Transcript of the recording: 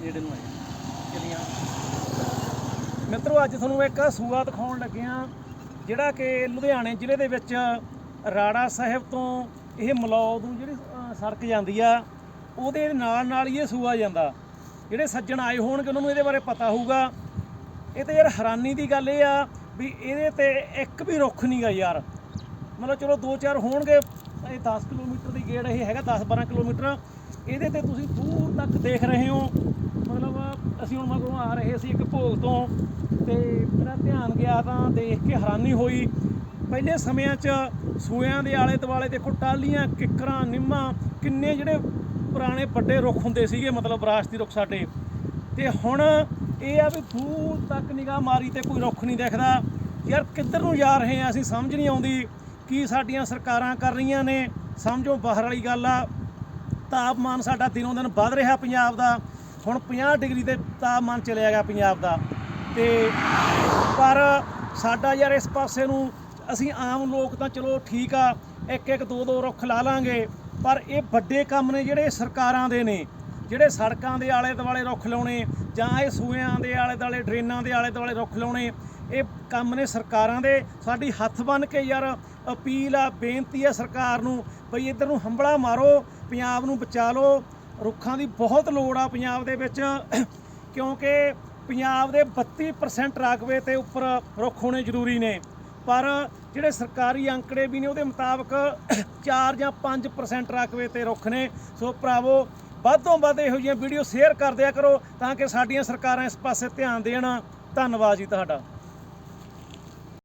ਨੇੜੇ ਨੂੰ ਆਏ। ਚਲੀਆਂ ਮਿੱਤਰੋ, ਅੱਜ ਤੁਹਾਨੂੰ ਇੱਕ ਸੂਆ ਦਿਖਾਉਣ ਲੱਗੇ ਲੱਗਿਆ ਜਿਹੜਾ ਕਿ ਲੁਧਿਆਣੇ ਜ਼ਿਲ੍ਹੇ ਦੇ ਵਿੱਚ ਰਾੜਾ ਸਾਹਿਬ ਤੋਂ ਇਹ ਮਲੌਦ ਨੂੰ ਜਿਹੜੀ ਸੜਕ ਜਾਂਦੀ ਆ, ਉਹਦੇ ਨਾਲ ਨਾਲ ਹੀ ਇਹ ਸੂਆ ਜਾਂਦਾ। ਜਿਹੜੇ ਸੱਜਣ ਆਏ ਹੋਣਗੇ, ਉਹਨਾਂ ਨੂੰ ਇਹਦੇ ਬਾਰੇ ਪਤਾ ਹੋਊਗਾ। ਇਹ ਤਾਂ ਯਾਰ ਹੈਰਾਨੀ ਦੀ ਗੱਲ ਇਹ ਆ ਵੀ ਇਹਦੇ ਤੇ ਇੱਕ ਵੀ ਰੁੱਖ ਨਹੀਂਗਾ ਯਾਰ। ਮਤਲਬ ਚਲੋ ਦੋ ਚਾਰ ਹੋਣਗੇ, ਇਹ 10 ਕਿਲੋਮੀਟਰ ਦੀ ਗੇੜ ਇਹ ਹੈਗਾ 10 12 ਕਿਲੋਮੀਟਰ। ਇਹਦੇ ਤੇ ਤੁਸੀਂ ਦੂਰ ਤੱਕ ਦੇਖ ਰਹੇ ਹੋ ਮਤਲਬ ਅਸੀਂ ਹੁਣ ਮਗਰੋਂ ਆ ਰਹੇ ਸੀ ਇੱਕ ਭੋਗ ਤੋਂ ਤੇ ਮੇਰਾ ਧਿਆਨ ਗਿਆ ਤਾਂ ਦੇਖ ਕੇ ਹੈਰਾਨੀ ਹੋਈ। ਪਹਿਲੇ ਸਮਿਆਂ 'ਚ ਸੂਇਆਂ ਦੇ ਆਲੇ ਦੁਆਲੇ ਦੇਖੋ ਟਾਲੀਆਂ ਕਿੱਕਰਾਂ, ਨਿੰਮਾਂ, ਕਿੰਨੇ ਜਿਹੜੇ ਪੁਰਾਣੇ ਵੱਡੇ ਰੁੱਖ ਹੁੰਦੇ ਸੀਗੇ, ਮਤਲਬ ਵਿਰਾਸਤੀ ਰੁੱਖ ਸਾਡੇ। ਤੇ ਹੁਣ ਇਹ ਆ ਵੀ ਦੂਰ ਤੱਕ ਨਿਗਾਹ ਮਾਰੀ ਤੇ ਕੋਈ ਰੁੱਖ ਨਹੀਂ ਦਿਖਦਾ। ਯਾਰ ਕਿੱਧਰ ਨੂੰ ਜਾ ਰਹੇ ਆ ਅਸੀਂ ਸਮਝ ਨਹੀਂ ਆਉਂਦੀ ਕੀ ਸਾਡੀਆਂ ਸਰਕਾਰਾਂ ਕਰ ਰਹੀਆਂ ਨੇ। ਸਮਝੋ ਬਾਹਰ ਵਾਲੀ ਗੱਲ ਆ। ਤਾਪਮਾਨ ਸਾਡਾ ਦਿਨੋਂ ਦਿਨ ਵੱਧ ਰਿਹਾ ਪੰਜਾਬ ਦਾ। ਹੁਣ 50 ਡਿਗਰੀ ਦੇ ਤਾਪਮਾਨ ਚਲਿਆ ਗਿਆ ਪੰਜਾਬ ਦਾ। ਤੇ ਪਰ ਸਾਡਾ ਯਾਰ ਇਸ ਪਾਸੇ ਨੂੰ ਅਸੀਂ ਆਮ ਲੋਕ ਤਾਂ ਚਲੋ ਠੀਕ ਆ ਇੱਕ ਇੱਕ ਦੋ ਦੋ ਰੁੱਖ ਲਾ ਲਾਂਗੇ, ਪਰ ਇਹ ਵੱਡੇ ਕੰਮ ਨੇ ਜਿਹੜੇ ਸਰਕਾਰਾਂ ਦੇ ਨੇ, ਜਿਹੜੇ ਸੜਕਾਂ ਦੇ ਆਲੇ ਦੁਆਲੇ ਰੁੱਖ ਲਾਉਣੇ, ਜਾਂ ਇਹ ਸੂਇਆਂ ਦੇ ਆਲੇ ਦੁਆਲੇ ਡਰੇਨਾਂ ਦੇ ਆਲੇ ਦੁਆਲੇ ਰੁੱਖ ਲਾਉਣੇ, ਇਹ ਕੰਮ ਨੇ ਸਰਕਾਰਾਂ ਦੇ। ਸਾਡੀ ਹੱਥ ਬੰਨ ਕੇ ਯਾਰ ਅਪੀਲ ਆ, ਬੇਨਤੀ ਆ ਸਰਕਾਰ ਨੂੰ, ਬਈ ਇੱਧਰ ਨੂੰ ਹੰਬਲਾ ਮਾਰੋ, ਪੰਜਾਬ ਨੂੰ ਬਚਾ ਲਓ ਰੁੱਖਾਂ ਦੀ ਬਹੁਤ ਲੋੜ ਆ ਪੰਜਾਬ ਦੇ ਵਿੱਚ, ਕਿਉਂਕਿ ਪੰਜਾਬ ਦੇ 32% ਰਕਬੇ ਤੇ ਉੱਪਰ ਰੁੱਖ ਹੋਣੇ ਜ਼ਰੂਰੀ ਨੇ। ਪਰ ਜਿਹੜੇ ਸਰਕਾਰੀ ਅੰਕੜੇ ਵੀ ਨੇ, ਉਹਦੇ ਮੁਤਾਬਕ 4 ਜਾਂ 5% ਰਕਬੇ ਤੇ ਰੁੱਖ ਨੇ। ਸੋ ਭਰਾਵੋ, ਵੱਧ ਤੋਂ ਵੱਧ ਇਹੋ ਜਿਹੀਆਂ ਵੀਡੀਓ ਸ਼ੇਅਰ ਕਰ ਦਿਆ ਕਰੋ, ਤਾਂ ਕਿ ਸਾਡੀਆਂ ਸਰਕਾਰਾਂ ਇਸ ਪਾਸੇ ਧਿਆਨ ਦੇਣ। ਧੰਨਵਾਦ ਜੀ ਤੁਹਾਡਾ।